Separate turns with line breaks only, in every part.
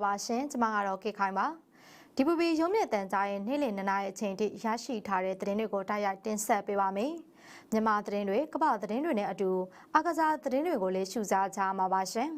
လာပါရှင်ကျမကတော့ကေခိုင်ပါဒီပူပီရုံးမြင့်တန်ကြားရဲ့နေ့လယ်နှစ်နာရီအချိန်ထိရရှိထားတဲ့သတင်းတွေကိုတိုက်ရိုက်တင်ဆက်ပေးပါမယ်မြန်မာသတင်းတွေကမ္ဘာသတင်းတွေနဲ့အတူအကစားသတင်းတွေကိုလည်းရှုစားကြမှာပါရှင်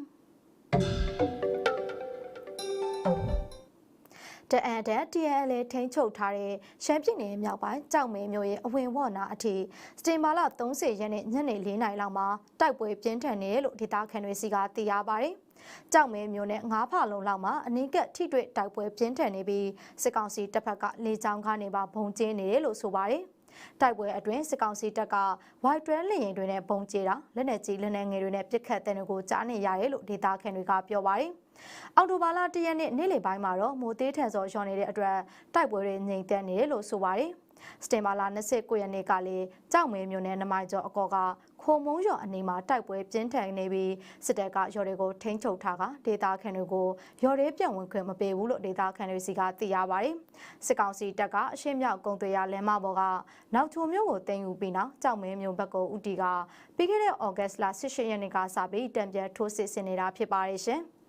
တအန်တဲ့ TNL ထိန်းချုပ်ထားတဲ့ရှမ်းပြည်နယ်မြောက်ပိုင်းကြောက်မဲမြို့ရဲ့အဝင်ဝေါ်နာအထိစတင်မာလာ30ရက်နေ့ညနေ4နာရီလောက်မှာတိုက်ပွဲပြင်းထန်နေတယ်လို့ဒေသခံတွေစီကသိရပါတယ်။ကြောက်မဲမျိုးနဲ့ငါးဖာလုံးလောက်မှာအနည်းကထိတွေ့တိုက်ပွဲပြင်းထန်နေပြီးစစ်ကောင်စီတပ်ဖက်ကလေကြောင်းကနေပါဘုံကျင်းနေတယ်လို့ဆိုပါတယ်။ တိုက်ပွဲအတွင်းစစ်ကောင်စီတပ်ကဝိုက်တွဲလျင်တွေနဲ့ပုံကျဲတာလက်နက်ကြီးလက်နက်ငယ်တွေနဲ့ပစ်ခတ်တဲ့တွေကိုကြားနေရတယ်လို့ဒေတာခန်တွေကပြောပါတယ်။အော်တိုဘာလတရက်နေ့နေ့လယ်ပိုင်းမှာတော့မိုးသေးထန်စော်ရွှန်နေတဲ့အတွက်တိုက်ပွဲတွေငြိမ်သက်နေတယ်လို့ဆိုပါတယ်။ စတင်မာလာ29ရက်နေ့ကလည်းကြောက်မဲမျိုးနဲ့နမိုင်ကျော်အကောကခိုမုံရော်အနေမှာတိုက်ပွဲပြင်းထန်နေပြီးစစ်တပ်ကရော်တွေကိုထိန်းချုပ်ထားကဒေတာခန်တွေကိုရော်တွေပြန့်ဝင်ခွင့်မပေးဘူးလို့ဒေတာခန်တွေစီကသိရပါတယ်။စစ်ကောင်စီတပ်ကအရှင်းမြောက်ကုံသွေးရလမ်းမပေါ်ကနောက်ချုံမျိုးကိုတင်ယူပြီးနောက်ကြောက်မဲမျိုးဘက်ကိုဥတီကပြီးခဲ့တဲ့ဩဂတ်စ်လ18ရက်နေ့ကစပြီးတံပြန်ထိုးစစ်ဆင်နေတာဖြစ်ပါတယ်ရှင်။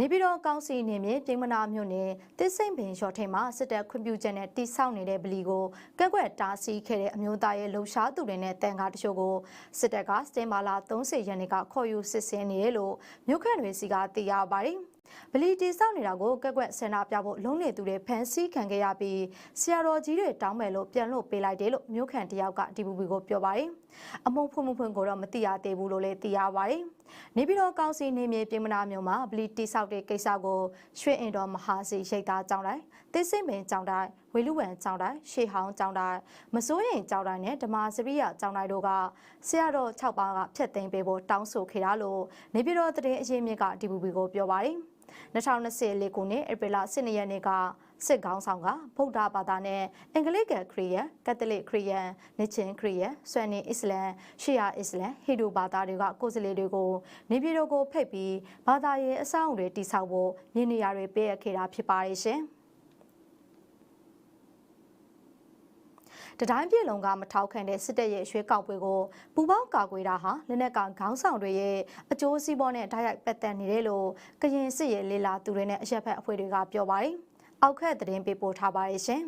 နေပြည်တော်ကောင်စီနေမြေပြည်မနာမြို့နယ်တစ်စိမ့်ပင်ရော်ထိန်မှာစစ်တပ်ခွင့်ပြုချက်နဲ့တိစောက်နေတဲ့ဗလီကိုကက်ကွက်တားဆီးခဲ့တဲ့အမျိုးသားရဲ့လှုပ်ရှားသူတွေနဲ့တန်ကားတချို့ကိုစစ်တပ်ကစတင်မာလာ30ရက်နေ့ကခေါ်ယူစစ်ဆင်နေတယ်လို့မြို့ခန့်တွေစီကသိရပါတယ်။ဗလီတီဆောက်နေတာကိုကက်ကွက်ဆန္ဒပြဖို့လုံးနေသူတွေဖမ်းဆီးခံခဲ့ရပြီးဆရာတော်ကြီးတွေတောင်းမယ်လို့ပြန်လို့ပေးလိုက်တယ်လို့မြို့ခံတယောက်ကဒီဘူဘီကိုပြောပါတယ်။ အမုံဖွင့်မှုဖွင့်ကိုတော့မသိရသေးဘူးလို့လည်းသိရပါတယ်။နေပြည်တော်ကောင်စီနေမြေပြည်မနာမြို့မှာဗလီတီဆောက်တဲ့ကိစ္စကိုရွှေအင်တော်မဟာစီရိတ်သားကြောင်းတိုင်းတစ်စိမ့်ပင်ကြောင်းတိုင်းဝေလူဝံကြောင်းတိုင်းရှေဟောင်းကြောင်းတိုင်းမစိုးရင်ကြောင်းတိုင်းနဲ့ဓမ္မစရိယကြောင်းတိုင်းတို့ကဆရာတော်6ပါးကဖျက်သိမ်းပေးဖို့တောင်းဆိုခဲ့တာလို့နေပြည်တော်တရင်အရေးမြစ်ကဒီဘူဘီကိုပြောပါတယ်။2024ခုနှစ်ဧပြီလ12ရက်နေ့က စစ်ကောင်းဆောင်ကဗုဒ္ဓဘာသာနဲ့အင်္ဂလိပ်ကခရီးယန်ကက်သလစ်ခရီးယန်နစ်ချင်းခရီးယန်ဆွမ်နီအစ္စလမ်ရှီယာအစ္စလမ်ဟိဒူဘာသာတွေကကိုယ်စားလှယ်တွေကိုနေပြည်တော်ကိုဖိတ်ပြီးဘာသာရေးအဆောက်အုံတွေတည်ဆောက်ဖို့ရင်းနေရာတွေပေးအပ်ခဲ့တာဖြစ်ပါတယ်ရှင်။တတိုင်းပြည်လုံးကမထောက်ခံတဲ့စစ်တပ်ရဲ့ရွှေကောက်ပွဲကိုပူပေါင်းကာကွယ်တာဟာလက်နက်ကခေါင်းဆောင်တွေရဲ့အကျိုးစီးပွားနဲ့တိုက်ရိုက်ပတ်သက်နေတယ်လို့ကရင်စစ်ရဲ့လေလာသူတွေနဲ့အရက်ဖက်အဖွဲ့တွေကပြောပါတယ်။ အောက်ခက်သတင်းပေးပို့ထားပါတယ်ရှင်။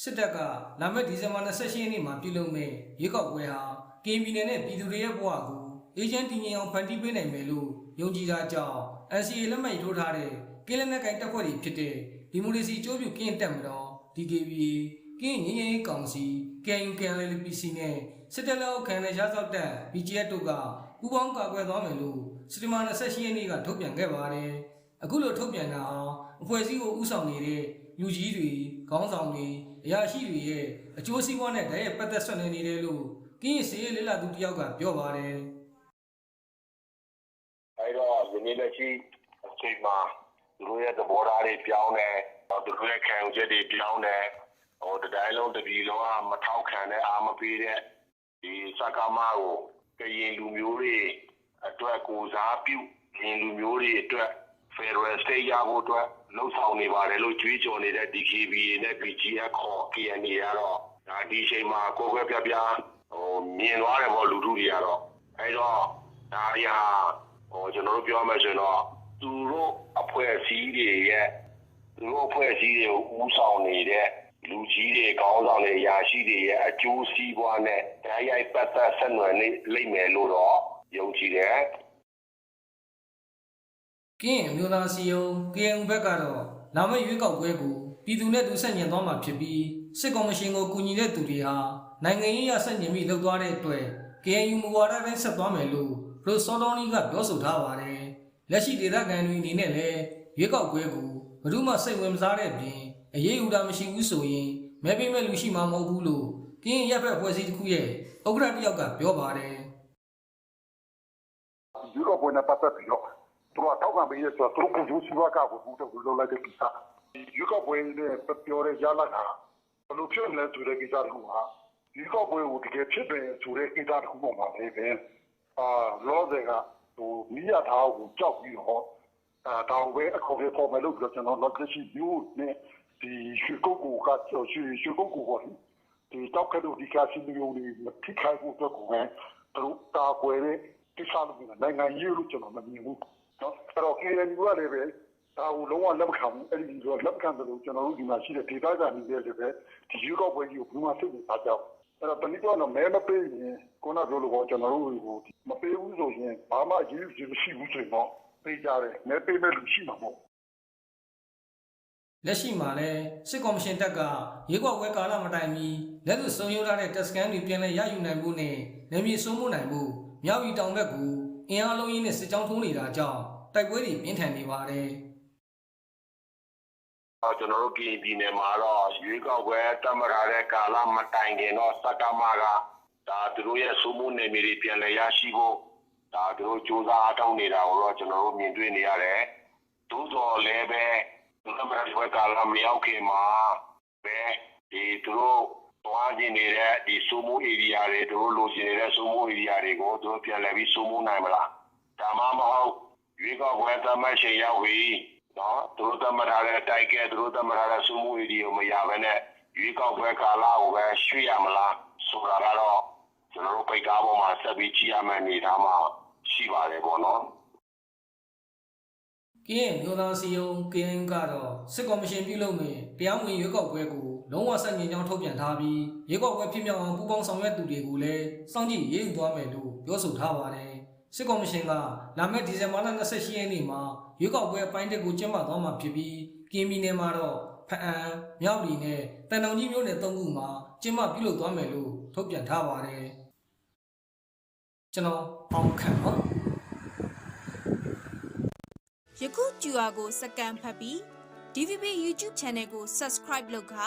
စစ်တပ်ကလာမယ့်ဒီဇင်ဘာ28ရက်နေ့မှာပြုလုပ်မယ့်ရွေးကောက်ပွဲဟာကင်းပြည်နယ်နဲ့ပြည်သူတွေရဲ့ဘဝကိုအေဂျင့်တည်ငြိမ်အောင်ဖန်တီးပေးနိုင်မယ်လို့ယုံကြည်တာကြောင့် NCA လက်မှတ်ထိုးထားတဲ့ကင်းလက်နက်ကိုင်တပ်ဖွဲ့တွေဖြစ်တဲ့ဒီမိုကရေစီကြိုးပြုကင်းတက်မတော် DKBA ကင်းငင်းငင်းကောင်စီ KNUKLPC နဲ့စစ်တပ်လက်အောက်ခံတဲ့ရသောက်တပ် BGF တို့ကပူးပေါင်းကာကွယ်သွားမယ်လို့ စက်တင်ဘာ28ရက်နေ့ကထုတ်ပြန်ခဲ့ပါတယ်။အခုလိုထုတ်ပြန်တာအောင်အဖွဲ့အစည်းကိုဥဆောင်နေတဲ့လူကြီးတွေခေါင်းဆောင်တွေအရာရှိတွေရဲ့အကျိုးစီးပွားနဲ့တည်းရဲ့ပတ်သက်ဆွနေနေတယ်လို့ကင်းရစေးလေးလာသူတယောက်ကပြောပါတယ်
အဲတော့ယနေ့လက်ရှိအချိန်မှာသူတို့ရဲ့သဘောထားတွေပြောင်းတယ်။သူတို့ရဲ့ခံယူချက်တွေပြောင်းတယ်။ဟိုတတိုင်းလုံးတပြည်လုံးကမထောက်ခံတဲ့အာမပေးတဲ့ဒီစကားမကိုကရင်လူမျိုးတွေ အတွက်ကိုစားပြုရင်လူမျိုးတွေအတွက် Federal State ရဖို့အတွက်လှုံ့ဆော်နေပါတယ်လို့ကြွေးကြော်နေတဲ့ DKBA နဲ့ BGF ခေါ် KNA ကတော့ဒါဒီအချိန်မှာကိုယ်ကွယ်ပြပြဟိုမြင်သွားတယ်ပေါ့လူထုတွေကတော့အဲတော့ဒါရီဟာဟိုကျွန်တော်တို့ပြောမယ်ဆိုရင်တော့သူတို့အဖွဲ့အစည်းတွေရဲ့သူတို့အဖွဲ့အစည်းတွေကိုဦးဆောင်နေတဲ့လူကြီးတွေကောင်းဆောင်တွေအရာရှိတွေရဲ့အကျိုးစီးပွားနဲ့တရားရိုက်ပတ်သက်ဆက်နွယ်နေလိမ့်မယ်လို့တော့ ယုံကြည်တယ်။
ကင်းအမျိုးသားစီယုံ KNU ဘက်ကတော့လာမယ့်ရွေးကောက်ပွဲကိုပြည်သူနဲ့သူဆက်ညင်သွားမှာဖြစ်ပြီးစစ်ကော်မရှင်ကိုကူညီတဲ့သူတွေဟာနိုင်ငံရေးအရဆက်ညင်ပြီးလှုပ်သွားတဲ့အတွက် KNU မူဝါဒတိုင်းဆက်သွားမယ်လို့ပရိုစောတော်နီကပြောဆိုထားပါတယ်။လက်ရှိဒေသခံတွေအနေနဲ့လည်းရွေးကောက်ပွဲကိုဘယ်သူမှစိတ်ဝင်မစားတဲ့ပြင်အရေးအူတာမရှိဘူးဆိုရင်မဲပေးမဲ့လူရှိမှာမဟုတ်ဘူးလို့ကင်းရက်ဖက်ဖွဲ့စည်းတစ်ခုရဲ့ဥက္ကဋ္ဌတစ်ယောက်ကပြောပါတယ်။
ဒီလို ပေါ်နေပတ်သက်ပြီးတော့သူကတောက်ခံပေးရဆိုတော့သူတို့ကိုယူစီဝါကကိုဘူးတော့လောက်လိုက်တဲ့ကိစ္စဒီယူကပွဲနဲ့ပြောတဲ့ရလာတာဘယ်လိုဖြစ်လဲဆိုတဲ့ကိစ္စတခုဟာဒီကပွဲကိုတကယ်ဖြစ်တယ်ဆိုတဲ့ကိစ္စတခုပေါ်မှာလည်းပဲအာလောဆယ်ကဟိုမိရထားကိုကြောက်ပြီးတော့အာတောင်ပဲအခေါ်ပြပေါ်မယ်လို့ပြောကျွန်တော် logic view နဲ့ဒီရွှေကုတ်ကိုကရွှေရွှေကုတ်ကိုပေါ့ဒီတောက်ကတူဒီကာစီမီယုံတွေမထိခိုက်ဖို့အတွက်ကိုပဲသူတို့တာကွယ်တဲ့ တိကျလို့နိုင်ငံရေးလို့ကျွန်တော်မမြင်ဘူးနော်အဲ့တော့ KNU ကလည်းပဲဒါကိုလုံးဝလက်မခံဘူးအဲ့ဒီတော့လက်မခံတယ်လို့ကျွန်တော်တို့ဒီမှာရှိတဲ့ဒေသခံတွေလည်းပဲဒီရွေးကောက်ပွဲကြီးကိုဘယ်မှာစိတ်ဝင်စားကြအောင်အဲ့တော့တနည်းတော့မဲမပေးရင်ကိုနာပြောလို့ပေါ့ကျွန်တော်တို့ကိုမပေးဘူးဆိုရင်ဘာမှအရေးကြီးမရှိဘူးဆိုရင်တော့ပေးကြတယ်မဲပေးမဲ့လူရှိမှာပေါ့
လက်ရှိမှာလည်းစစ်ကော်မရှင်တပ်ကရေကောက်ဝဲကာလမတိုင်မီလက်သူစုံရုံးထားတဲ့တက်စကန်တွေပြန်လည်ရယူနိုင်ဖို့နဲ့နေမြေစိုးမိုးနိုင်ဖို့ မြောက်ရီတောင်ဘက်ကိုအင်အားလုံးရင်းနဲ့စစ်ကြောင်းထိုးနေတာကြောင့်တိုက်ပွဲတွေပြင်းထန်နေပါတယ်
အော်ကျွန်တော်တို့ပြည်ပြည်နယ်မှာတော့ရွေးကောက်ပွဲတတ်မှတ်ထားတဲ့ကာလမတိုင်ခင်တော့စက်ကမကဒါသူတို့ရဲ့စုမှုနယ်မြေတွေပြန်လည်ရရှိဖို့ဒါသူတို့စူးစမ်းအားထုတ်နေတာကိုတော့ကျွန်တော်တို့မြင်တွေ့နေရတယ်။သို့တော်လည်းပဲသူတို့ကဘယ်ကာလမရောက်ခင်မှာပဲဒီသူတို့ တွားကျင်နေတဲ့ဒီစုမှု area တွေသူတို့လိုချင်နေတဲ့စုမှု area တွေကိုသူတို့ပြန်လည်ပြီးစုမှုနိုင်မလား။ဒါမှမဟုတ်ရွေးကောက်ပွဲသတ်မှတ်ချိန်ရောက်ပြီနော်သူတို့သတ်မှတ်ထားတဲ့တိုက်ကဲသူတို့သတ်မှတ်ထားတဲ့စုမှု area ကိုမရဘဲနဲ့ရွေးကောက်ပွဲကာလကိုပဲရွှေ့ရမလားဆိုတာကတော့ကျွန်တော်တို့ပိတ်ကားပေါ်မှာဆက်ပြီးကြည့်ရမယ့်အနေအထားမှာရှိပါတယ်ပေါ့နော်
ကင်းရဲ့မျိုးသားစီယုံ KNU ကတော့စစ်ကော်မရှင်ပြုလုပ်မယ်တရားဝင်ရွေးကောက်ပွဲကို လုံးဝဆန့်ကျင်ကြောင်းထုတ်ပြန်ထားပြီးရွေးကောက်ပွဲဖြစ်မြောက်အောင်ပူးပေါင်းဆောင်ရွက်သူတွေကိုလည်းစောင့်ကြည့်ရေးယူသွားမယ်လို့ပြောဆိုထားပါတယ်စစ်ကော်မရှင်ကလာမယ့်ဒီဇင်ဘာလ28ရက်နေ့မှာရွေးကောက်ပွဲအပိုင်းတစ်ကိုကျင်းပသွားမှာဖြစ်ပြီးကင်းပြည်နယ်မှာတော့ဖအံမြောက်လီနဲ့တန်တောင်ကြီးမြို့နယ်၃ခုမှာကျင်းပပြုလုပ်သွားမယ်လို့ထုတ်ပြန်ထားပါတယ်ကျွန်တော်အောင်ခန့်ပါ
ယခု QR ကိုစကန်ဖတ်ပြီး DVB YouTube Channel ကို Subscribe လုပ်ခါ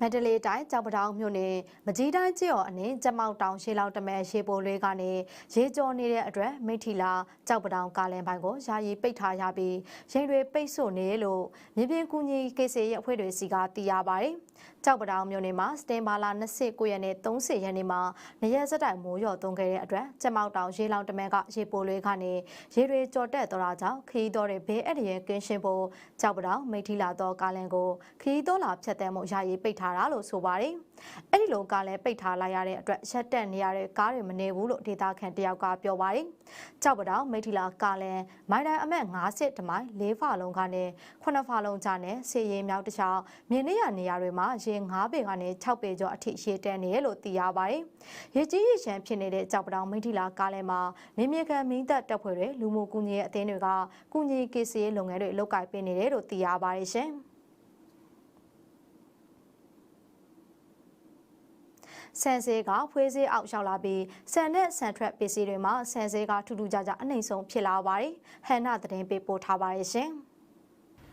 မန္တလေးတိုင်းကြောက်ပတောင်မြို့နယ်မကြီးတိုင်းကြေးော်အနည်းကျမောက်တောင်ရှေးလောက်တမဲရေပိုလေးကနေရေကျော်နေတဲ့အတွက်မိထီလာကြောက်ပတောင်ကားလန်ပိုင်းကိုယာယီပိတ်ထားရပြီးရင်တွေပိတ်ဆို့နေလို့မြေပြင်ကူညီကိစ္စရဲ့အဖွဲ့တွေစီကသိရပါတယ်။ကြောက်ပတောင်မြို့နယ်မှာစတင်ဘာလာ29ရက်နဲ့30ရက်နေ့မှာနေရက်စက်တိုင်မိုးရော်သွန်းခဲ့တဲ့အတွက်ကျမောက်တောင်ရေလောင်တမဲကရေပိုလေးကနေရေတွေကြော်တက်သွားတာကြောင့်ခရီးတော်တွေဘေးအန္တရာယ်ကင်းရှင်းဖို့ကြောက်ပတောင်မိထီလာသောကားလန်ကိုခရီးတော်လာဖြတ်တဲ့မှုယာယီပိတ်ထားတာလို့ဆိုပါတယ်။အဲ့ဒီလိုကားလန်ပိတ်ထားလိုက်ရတဲ့အတွက်ရက်တက်နေရတဲ့ကားတွေမနေဘူးလို့ဒေသခံတယောက်ကပြောပါတယ်။ကြောက်ပတောင်မိထီလာကားလန်မိုင်တိုင်အမက်50တမိုင်၄ဖာလုံးကနေ9ဖာလုံးကြားနဲ့စေရင်မြောက်တစ်ချောင်းမြင်းနေရနေရာတွေမှာရေ9ပေကနေ6ပေကျော်အထိရေတက်နေရလို့သိရပါတယ်။ရေကြီးရေရှမ်းဖြစ်နေတဲ့ကြောက်ပတောင်မိထီလာကားလန်မှာနေမြေခံမင်းတပ်တပ်ဖွဲ့တွေလူမှုကူညီရေးအသင်းတွေကကူညီကေစီရေးလုပ်ငန်းတွေလုပ်ကိုင်ပေးနေတယ်လို့သိရပါတယ်ရှင်။ ဆန်စေးကဖွေးစေးအောက်ရောက်လာပြီးဆန်နဲ့ဆန်ထွက်ပစ္စည်းတွေမှာဆန်စေးကထူးထူးခြားခြားအနှိမ့်ဆုံးဖြစ်လာပါတယ်။ဟန်နာသတင်းပေးပို့ထားပါတယ်ရှင်။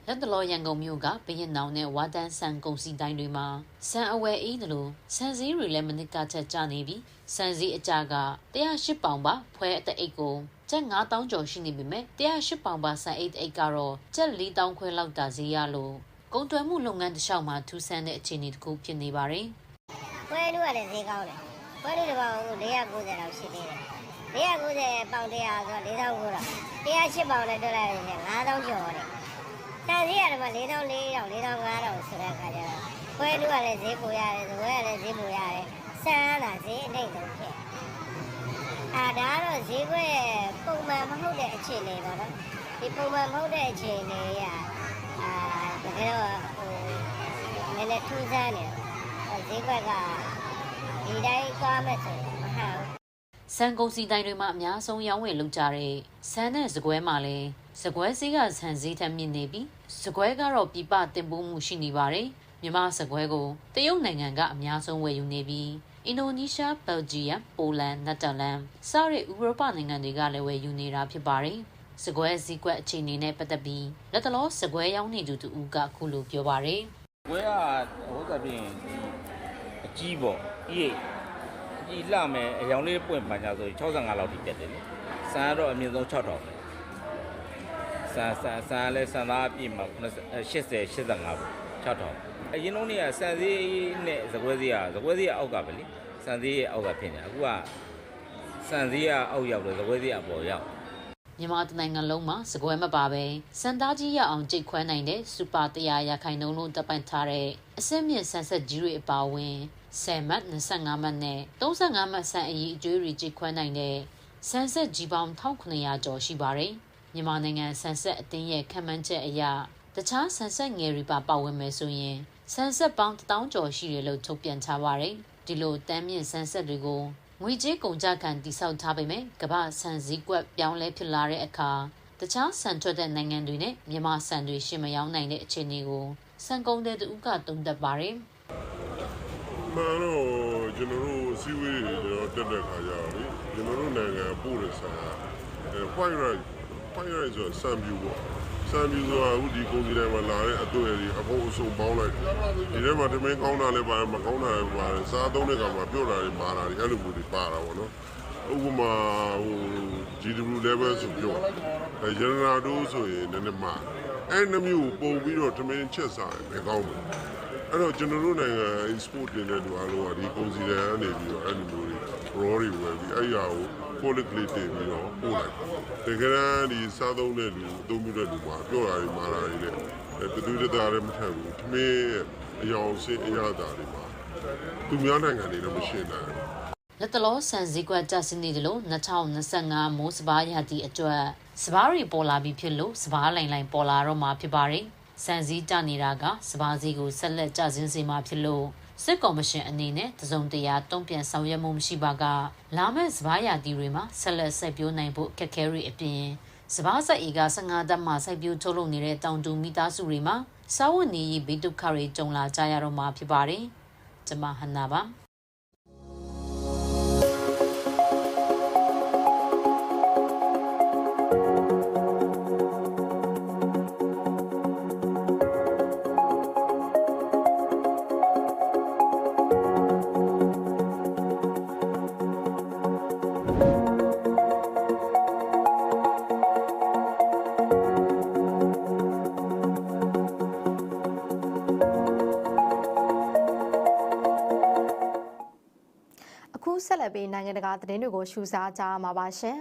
လက်တလောရန်ကုန်မြို့ကဘရင်နောင်နဲ့ဝါတန်းဆန်ကုန်စီတိုင်းတွေမှာဆန်အဝယ်အေးတယ်လို့ဆန်စည်းတွေလည်းမနစ်ကချက်ကျနေပြီဆန်စည်းအကြက108ပေါင်ပါဖွဲအသက်အိတ်ကိုကျပ်9000ကျော်ရှိနေပြီမဲ့108ပေါင်ပါဆန်အိတ်အိတ်ကတော့ကျပ်4000ခွဲလောက်တာဈေးရလို့ကုန်သွယ်မှုလုပ်ငန်းတစ်လျှောက်မှာထူးဆန်းတဲ့အခြေအနေတစ်ခုဖြစ်နေပါတယ်
ပွဲလို့ရတယ်ဈေးကောင်းတယ်ပွဲလို့တစ်ပေါင်ကို490လောက်ရှိသေးတယ်490ပေါင်100ဆိုတော့4000ကိုတော့108ပေါင်နဲ့တွက်လိုက်ရင်9000ကျော်တယ်တန်ဈေးရတယ်မှာ4400 4500ဆိုတဲ့အခါကျတော့ပွဲလို့ရတယ်ဈေးပိုရတယ်ဇွဲရတယ်ဈေးပိုရတယ်ဆန်းရတာဈေးအနှိမ့်ဆုံးဖြစ်အာဒါကတော့ဈေးကွက်ပုံမှန်မဟုတ်တဲ့အခြေအနေပေါ့နော်ဒီပုံမှန်မဟုတ်တဲ့အခြေအနေကအာတကယ်တော့ဟိုနည်းနည်းထူးဆန်းနေတယ် ဈေးကွက်ကဒီတိုင်းသွားမယ်ဆိုရင်မဟန်ဘူး
ဆန်ကုန်စီတိုင်းတွေမှာအများဆုံးရောင်းဝယ်လုပ်ကြတဲ့ဆန်နဲ့စကွဲမှာလည်းစကွဲစည်းကဆန်စည်းထက်မြင့်နေပြီးစကွဲကတော့ပြပတင်ပိုးမှုရှိနေပါတယ်မြန်မာစကွဲကိုတရုတ်နိုင်ငံကအများဆုံးဝယ်ယူနေပြီးအင်ဒိုနီးရှား၊ဘယ်လ်ဂျီယမ်၊ပိုလန်၊နက်သာလန်စတဲ့ဥရောပနိုင်ငံတွေကလည်းဝယ်ယူနေတာဖြစ်ပါတယ်စကွဲစည်းကွက်အခြေအနေနဲ့ပတ်သက်ပြီးလက်တလောစကွဲရောင်းနေသူတူဦးကအခုလိုပြောပါတယ်
ဘွဲကဟိုသဖြင့် အကြီးပေါ့အေးအေကြည်လှမယ်အယောင်လေးပွင့်ပန်ကြဆိုရင်65လောက်ထိတက်တယ်လေဆန်ကတော့အမြင့်ဆုံး6000ပဲဆန်ဆန်ဆန်လည်းဆန်သားအပြည့်မှာ80 85ပေါ့6000အရင်လုံးတွေကဆန်သေးနဲ့ဇကွဲသေးကဇကွဲသေးကအောက်ကပဲလေဆန်သေးရဲ့အောက်ကဖြစ်နေအခုကဆန်သေးကအောက်ရောက်တယ်ဇကွဲသေးကအပေါ်ရောက်
မြန်မာတနိုင်ငံလုံးမှာစကွဲမပါပဲစံသားကြီးရအောင်ကြိတ်ခွဲနိုင်တဲ့စူပါ100ရာခိုင်နှုန်းလုံးတပ်ပိုင်ထားတဲ့အစင်းမြင့်ဆန်ဆက်ကြီးတွေအပါအဝင်10မှတ်25မှတ်နဲ့35မှတ်ဆန်အကြီးအကျွေးတွေကြိတ်ခွဲနိုင်တဲ့ဆန်ဆက်ကြီးပေါင်း1900ကျော်ရှိပါတယ်မြန်မာနိုင်ငံဆန်ဆက်အသင်းရဲ့ခံမှန်းချက်အရတခြားဆန်ဆက်ငယ်တွေပါပါဝင်မယ်ဆိုရင်ဆန်ဆက်ပေါင်း1000ကျော်ရှိတယ်လို့ထုတ်ပြန်ထားပါတယ်ဒီလိုတမ်းမြင့်ဆန်ဆက်တွေကို ငွေကြေးကုန်ကြခံတိစောက်ထားပေမဲ့ကမ္ဘာဆန်စည်းကွက်ပြောင်းလဲဖြစ်လာတဲ့အခါတခြားဆန်ထွက်တဲ့နိုင်ငံတွေနဲ့မြန်မာဆန်တွေရှင်မရောင်းနိုင်တဲ့အခြေအနေကိုဆန်ကုန်တဲ့သူကတုံ့တက်ပါတယ်
မှန်တော့ကျွန်တော်တို့စီဝေးတွေကျွန်တော်တက်တဲ့ခါကျတော့လေကျွန်တော်တို့နိုင်ငံပို့တဲ့ဆန်ကအဲ white rice white rice ဆိုဆန်ပြူပေါ့ ဆန်ပြူဆိုတာအခုဒီကုန်ကြီးတိုင်းမှာလာတဲ့အတွေ့အကြုံအဖို့အစုံပေါင်းလိုက်ဒီထဲမှာတမင်းကောင်းတာလည်းပါတယ်မကောင်းတာလည်းပါတယ်စားသုံးတဲ့ကမှာပြော့တာတွေမာတာတွေအဲ့လိုမျိုးတွေပါတာပေါ့နော်ဥပမာဟို GW level ဆိုပြောအဲ general dose ဆိုရင်နည်းနည်းမာအဲ့နှမျိုးပုံပြီးတော့တမင်းချက်စားတယ်ကောင်းတယ် အဲ့တော့ကျွန်တော်တို့နိုင်ငံ export တင်တဲ့လူအားလုံးကဒီကုန်စည်တွေကနေပြီးတော့အဲ့လိုမျိုးတွေ raw တွေဝယ်ပြီးအဲ့ရကို polyclinic တင်ပြီးတော့ပို့လိုက်တကယ်တမ်းဒီစားသုံးတဲ့လူအသုံးပြုတဲ့လူမှာပြောတာတွေမာတာတွေနဲ့အဲတူတူတသားလည်းမထက်ဘူးသမင်းရဲ့အယောင်စင်းအရသာတွေမှာသူများနိုင်ငံတွေတော့မရှင်းနိုင်ဘူး
လက်တလောဆန်စည်းကွက်ကြဆင်းနေတယ်လို့2025မိုးစပါးရာသီအတွက်စပါးတွေပေါ်လာပြီးဖြစ်လို့စပါးလိုင်လိုင်ပေါ်လာတော့မှာဖြစ်ပါတယ်။ ဆန်စည်းကြနေတာကစပါးစည်းကိုဆက်လက်ကြဆင်းစေမှာဖြစ်လို့စစ်ကော်မရှင်အနေနဲ့တစုံတရာတုံ့ပြန်ဆောင်ရွက်မှုမရှိပါကလာမယ့်စပါးရာသီတွေမှာဆက်လက်ဆက်ပြိုးနိုင်ဖို့အခက်အခဲတွေအပြင်စပါးစိုက်ဧက15တက်မှစိုက်ပျိုးထုတ်လုပ်နေတဲ့တောင်တူမိသားစုတွေမှာစာဝတ်နေရေးဘေးဒုက္ခတွေကြုံလာကြရတော့မှာဖြစ်ပါတယ်။ကျွန်မဟန်နာပါ
ပြီးနိုင်ငံတကာသတင်းတွေကိုရှုစားကြရမှာပါရှင်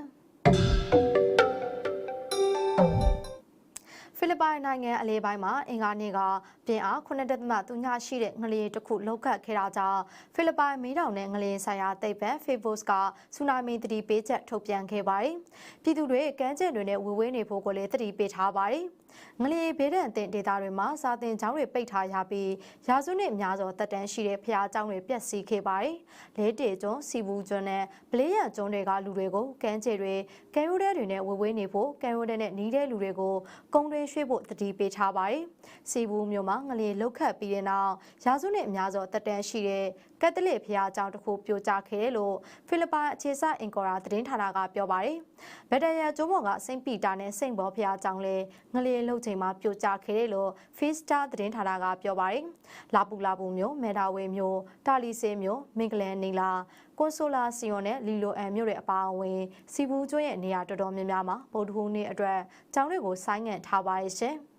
နိုင်ငံအလဲပိုင်းမှာအင်္ဂါနေ့ကပြင်အား9.3ရှိတဲ့ငလျင်တစ်ခုလောက်ခတ်ခဲ့တာကြောင့်ဖိလစ်ပိုင်မီးတောင်နဲ့ငလျင်ဆိုင်ရာတိတ်ပံ Favos ကဆူနာမီသတိပေးချက်ထုတ်ပြန်ခဲ့ပါတယ်။ပြည်သူတွေကမ်းခြေတွေနဲ့ဝေဝေးနေဖို့ကိုလည်းသတိပေးထားပါတယ်။ငလျင်ဘေးဒဏ်အသင့်ဒေသတွေမှာစာတင်ကျောင်းတွေပိတ်ထားရပြီးရာစုနှစ်များစွာတက်တန်းရှိတဲ့ဖျားကျောင်းတွေပျက်စီးခဲ့ပါတယ်။လဲတေကျွန်းစီဘူးကျွန်းနဲ့ဗလေးရကျွန်းတွေကလူတွေကိုကမ်းခြေတွေကဲရိုးတဲတွေနဲ့ဝေဝေးနေဖို့ကဲရိုးတဲနဲ့နီးတဲ့လူတွေကိုကုန်းတွင်းရွှေ့ဖို့တတိပေးထားပါတယ်။စီဘူးမြို့မှာငလျင်လောက်ခတ်ပြီးတဲ့နောက်ရာစုနှစ်အများစွာတက်တန်းရှိတဲ့ကက်သလစ်ဖျားကျောင်းတစ်ခုပြိုကျခဲ့တယ်လို့ဖိလစ်ပိုင်အခြေစိုက်အင်ကော်ရာသတင်းဌာနကပြောပါတယ်။ဗက်တရန်ကျွန်းပေါ်ကစိန့်ပီတာနဲ့စိန့်ဘောဖျားကျောင်းလည်းငလျင်လှုပ်ချိန်မှာပြိုကျခဲ့တယ်လို့ Fista သတင်းဌာနကပြောပါတယ်။လာပူလာပူမြို့မဲဒါဝေမြို့တာလီဆေမြို့မင်္ဂလန်နီလာကွန်ဆိုလာစီယွန်နဲ့လီလိုအန်မြို့တွေအပါအဝင်စီဘူးကျွန်းရဲ့နေရာတော်တော်များများမှာဗုဒ္ဓဟူးနေ့အတွက်ကျောင်းတွေကိုဆိုင်းငံ့ထားပါရဲ့ရှင်။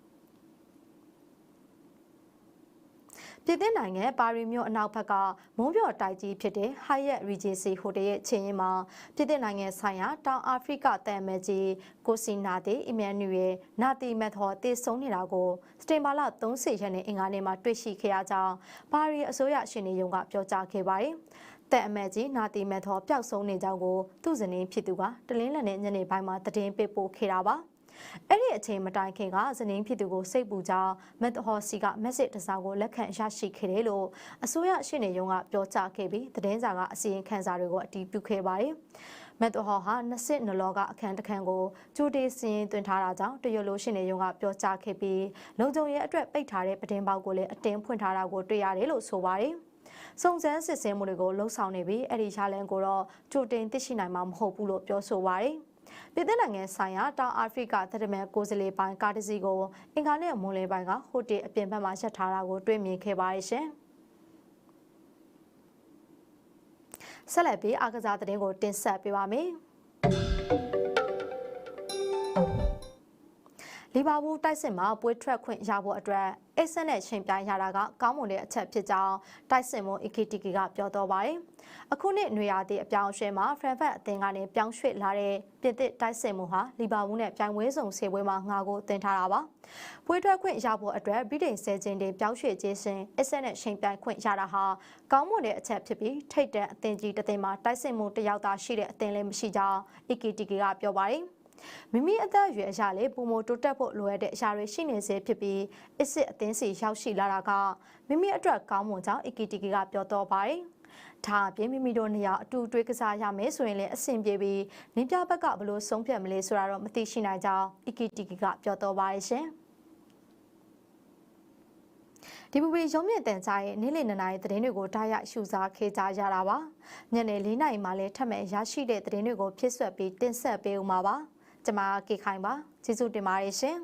ပြည်သစ်နိုင်ငံပါရီမြို့အနောက်ဘက်ကမုံပြော့တိုက်ကြီးဖြစ်တဲ့ Hyatt Regency Hotel ရဲ့ခြေရင်းမှာပြည်သစ်နိုင်ငံဆိုင်ရာတောင်အာဖရိကတန်မဲကြီးကိုစီနာတီအီမန်နျူရဲ့နာတီမက်သောတည်ဆုံနေတာကိုစတင်ဘာလ30ရက်နေ့အင်္ဂါနေ့မှာတွေ့ရှိခဲ့ရကြောင်းပါရီအစိုးရရှင်နေရုံကပြောကြားခဲ့ပါတယ်။တဲ့အမတ်ကြီးနာတီမက်သောပျောက်ဆုံးနေကြောင်းကိုသူ့ဇနီးဖြစ်သူကတလင်းလက်နဲ့ညနေပိုင်းမှာသတင်းပေးပို့ခဲ့တာပါ။ အဲ့ဒီအချိန်မတိုင်ခင်ကဇနင်းဖြစ်သူကိုစိတ်ပူကြောင်းမက်သဟော်စီကမက်ဆေ့တစ်စောင်ကိုလက်ခံရရှိခဲ့တယ်လို့အစိုးရရှင်းနေရုံကပြောကြားခဲ့ပြီးသတင်းစာကအစီရင်ခံစာတွေကိုအတည်ပြုခဲ့ပါတယ်။မက်သဟော်ဟာ20နလောကအခန်းတစ်ခန်းကိုကြိုတေးစင်သွင်းထားတာကြောင့်တရလိုရှင်းနေရုံကပြောကြားခဲ့ပြီးလုံခြုံရေးအတွက်ပိတ်ထားတဲ့ပဒင်းပေါက်ကိုလည်းအတင်းဖွင့်ထားတာကိုတွေ့ရတယ်လို့ဆိုပါတယ်။စုံစမ်းစစ်ဆေးမှုတွေကိုလှုပ်ဆောင်နေပြီးအဲ့ဒီရှားလန်ကိုတော့ကြိုတင်သိရှိနိုင်မှာမဟုတ်ဘူးလို့ပြောဆိုပါတယ်။ ပြည်သစ်နိုင်ငံဆိုင်ရာတောင်အာဖရိကသတ္တမဲ့ကိုယ်စားလှယ်ပိုင်းကားတစ်စီးကိုအင်္ဂါနေ့မွန်လယ်ပိုင်းကဟိုတယ်အပြင်ဘက်မှာရပ်ထားတာကိုတွေ့မြင်ခဲ့ပါရဲ့ရှင်။ဆက်လက်ပြီးအားကစားသတင်းကိုတင်ဆက်ပေးပါမယ် လီဗာပူးတိုက်စစ်မှာပွဲထွက်ခွင့်ရဖို့အတွက်အိတ်ဆက်နဲ့ချိန်ပြိုင်ရတာကကောင်းမွန်တဲ့အချက်ဖြစ်ကြောင်းတိုက်စစ်မွန် EKTK ကပြောတော့ပါတယ်။အခုနှစ်နွေရာသီအပြောင်းအရွှေ့မှာဖရန်ဖက်အသင်းကနေပြောင်းရွှေ့လာတဲ့ပြင်သစ်တိုက်စစ်မွန်ဟာလီဗာပူးနဲ့ပြိုင်ပွဲစုံဆေးပွဲမှာငါကိုတင်ထားတာပါ။ပွဲထွက်ခွင့်ရဖို့အတွက်ဗြိတိန်ဆယ်ချင်းတွေပြောင်းရွှေ့ခြင်းစဉ်အိတ်ဆက်နဲ့ချိန်ပြိုင်ခွင့်ရတာဟာကောင်းမွန်တဲ့အချက်ဖြစ်ပြီးထိတ်တဲ့အသင်းကြီးတစ်သင်းမှာတိုက်စစ်မွန်တစ်ယောက်သာရှိတဲ့အသင်းလည်းမရှိကြောင်း EKTK ကပြောပါတယ်။ မိမိအသက်အရွယ်အရလေပုံမတိုးတက်ဖို့လိုအပ်တဲ့အရာတွေရှိနေစေဖြစ်ပြီးအစ်စ်အသင်းစီရောက်ရှိလာတာကမိမိအတွက်ကောင်းမွန်ကြောင်း EKTK ကပြောတော့ပါတယ်။ဒါအပြင်မိမိတို့နေရာအတူတွေးကစားရမယ်ဆိုရင်လည်းအဆင်ပြေပြီးနင်းပြဘက်ကဘလို့ဆုံးဖြတ်မလဲဆိုတာတော့မသိရှိနိုင်ကြောင်း EKTK ကပြောတော့ပါတယ်ရှင်။ဒီပူပရီရုံးမြင့်တန်ကြားရဲ့နေ့လည်နှစ်နာရီသတင်းတွေကိုတားရရှုစားခေကြရတာပါညနေ၄နာရီမှလည်းထပ်မံရရှိတဲ့သတင်းတွေကိုဖြစ်ဆွက်ပြီးတင်ဆက်ပေးဦးမှာပါ ကျွန်မကေခိုင်ပါကျေးဇူးတင်ပါတယ်ရှင်